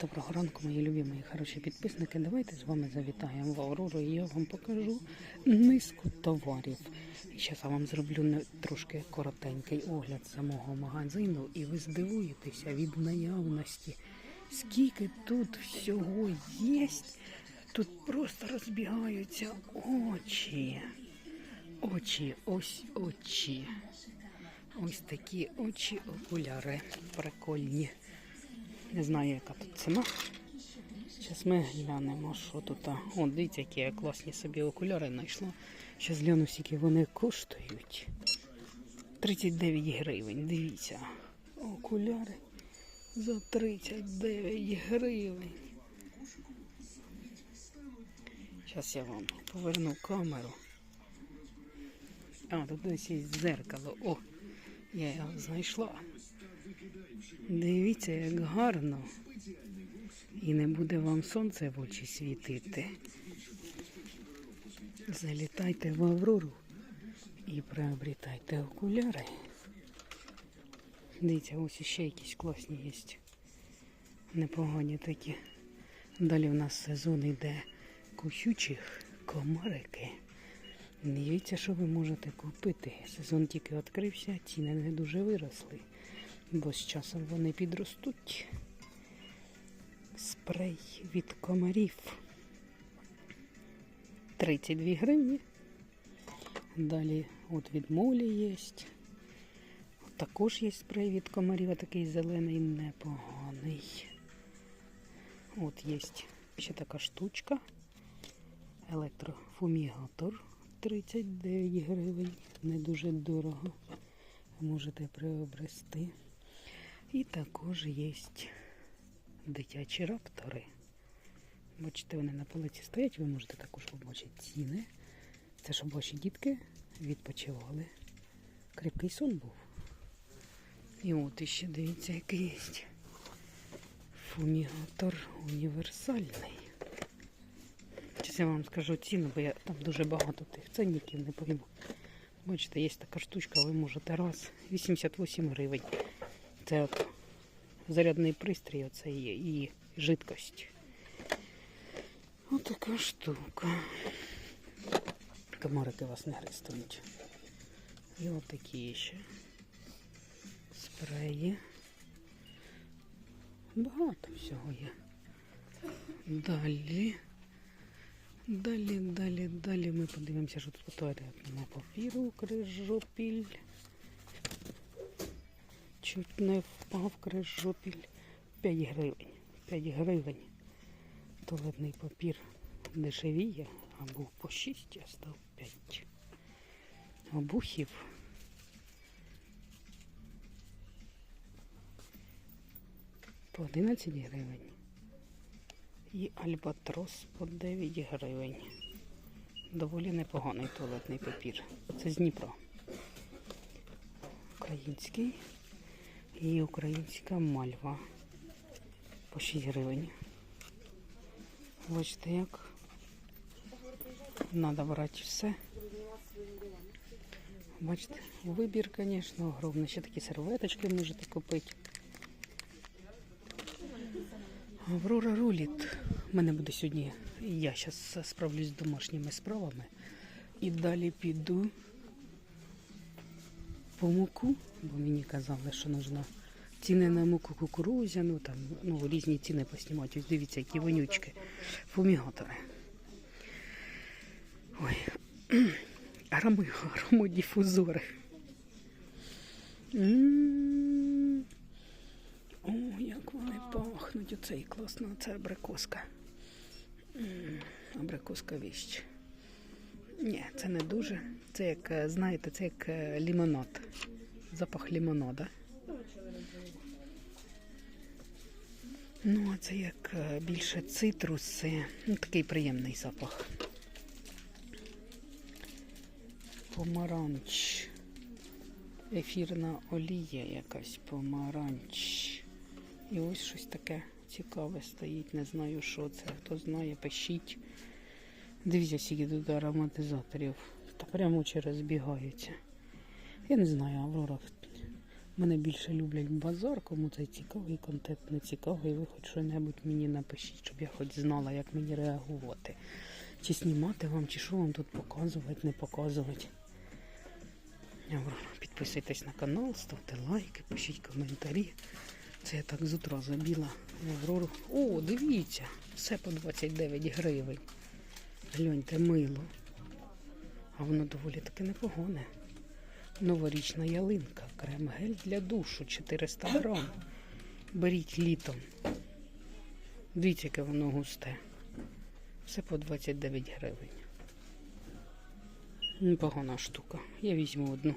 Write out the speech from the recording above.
Доброго ранку, мої любі, мої хороші підписники. Давайте з вами завітаємо в Аврору і я вам покажу низку товарів. І зараз я вам зроблю трошки коротенький огляд самого магазину, і ви здивуєтеся від наявності. Скільки тут всього є, тут просто розбігаються очі. Очі, ось очі. Ось такі очі окуляри прикольні. Не знаю, яка тут ціна. Зараз ми глянемо, що тут. О, дивіться, які я класні собі окуляри знайшла. Зараз гляну, скільки вони коштують. 39 гривень. Дивіться. Окуляри за 39 гривень. Зараз я вам поверну камеру. А, тут десь є дзеркало. О, я його знайшла. Дивіться, як гарно. І не буде вам сонце в очі світити. Залітайте в Аврору і приобретайте окуляри. Дивіться, ось ще якісь класні є. Непогані такі. Далі в нас сезон йде кусючих комарики. Дивіться, що ви можете купити. Сезон тільки відкрився, ціни не дуже виросли, бо з часом вони підростуть. Спрей від комарів 32 гривні. Далі от від молі є. Також є спрей від комарів, а такий зелений непоганий. От є ще така штучка. Електрофумігатор 39 гривень. Не дуже дорого. Можете приобрести. І також є дитячі раптори. Бачите, вони на полиці стоять, ви можете також побачити ціни. Це щоб ваші дітки відпочивали. Крепкий сон був. І от іще дивіться, який є. Фумігатор універсальний. Зараз я вам скажу ціну, бо я там дуже багато тих ценників не пойму. Бачите, є така штучка, ви можете раз 88 гривень. Це от зарядний пристрій, оце є і жидкость. Отака штука. Комарики вас не гристують. І отакі ще спреї. Багато всього є. Далі. Далі, далі, далі ми подивимося, що тут по туалетному папіру крижопіль. Чуть не впав крижопіль. 5 гривень. 5 гривень. Туалетний папір дешевіє, а був по 6, а став 5. Обухів. По 11 гривень. І альбатрос по 9 гривень. Доволі непоганий туалетний папір. Це з Дніпра. Український і українська мальва по 6 гривень. Бачите, як треба брати все. Бачите, вибір, звісно, огромний. Ще такі серветочки можете купити. Аврора руліт. У мене буде сьогодні. Я зараз справлюсь з домашніми справами. І далі піду по муку, бо мені казали, що нужно ціни на муку кукурузяну, там ну, різні ціни поснімати. Ось дивіться, які вонючки. Фумігатори. Ой. Ароми, аромодіфузори. О, як вони пахнуть. Оце і класно, це абрикоска. Абрикоска віщ. Ні, це не дуже. Це як, е, знаєте, це як е, лімонад. Запах лімонада. Ну, а це як е, більше цитруси. Ну, такий приємний запах. Помаранч. Ефірна олія якась помаранч. І ось щось таке цікаве стоїть. Не знаю, що це. Хто знає, пишіть. Дивіться, скільки тут ароматизаторів. Та прямо очі розбігаються. Я не знаю, Аврора Мене більше люблять базар, кому це цікавий контент, не цікавий. Ви хоч що-небудь мені напишіть, щоб я хоч знала, як мені реагувати. Чи знімати вам, чи що вам тут показувати, не показувати. Добре, Підписуйтесь на канал, ставте лайки, пишіть коментарі. Це я так з утра забіла в Аврору. О, дивіться, все по 29 гривень. Гляньте, мило. А воно доволі таки непогоне. Новорічна ялинка, крем-гель для душу 400 грам. Беріть літом. Дивіться, яке воно густе. Все по 29 гривень. Непогана штука. Я візьму одну.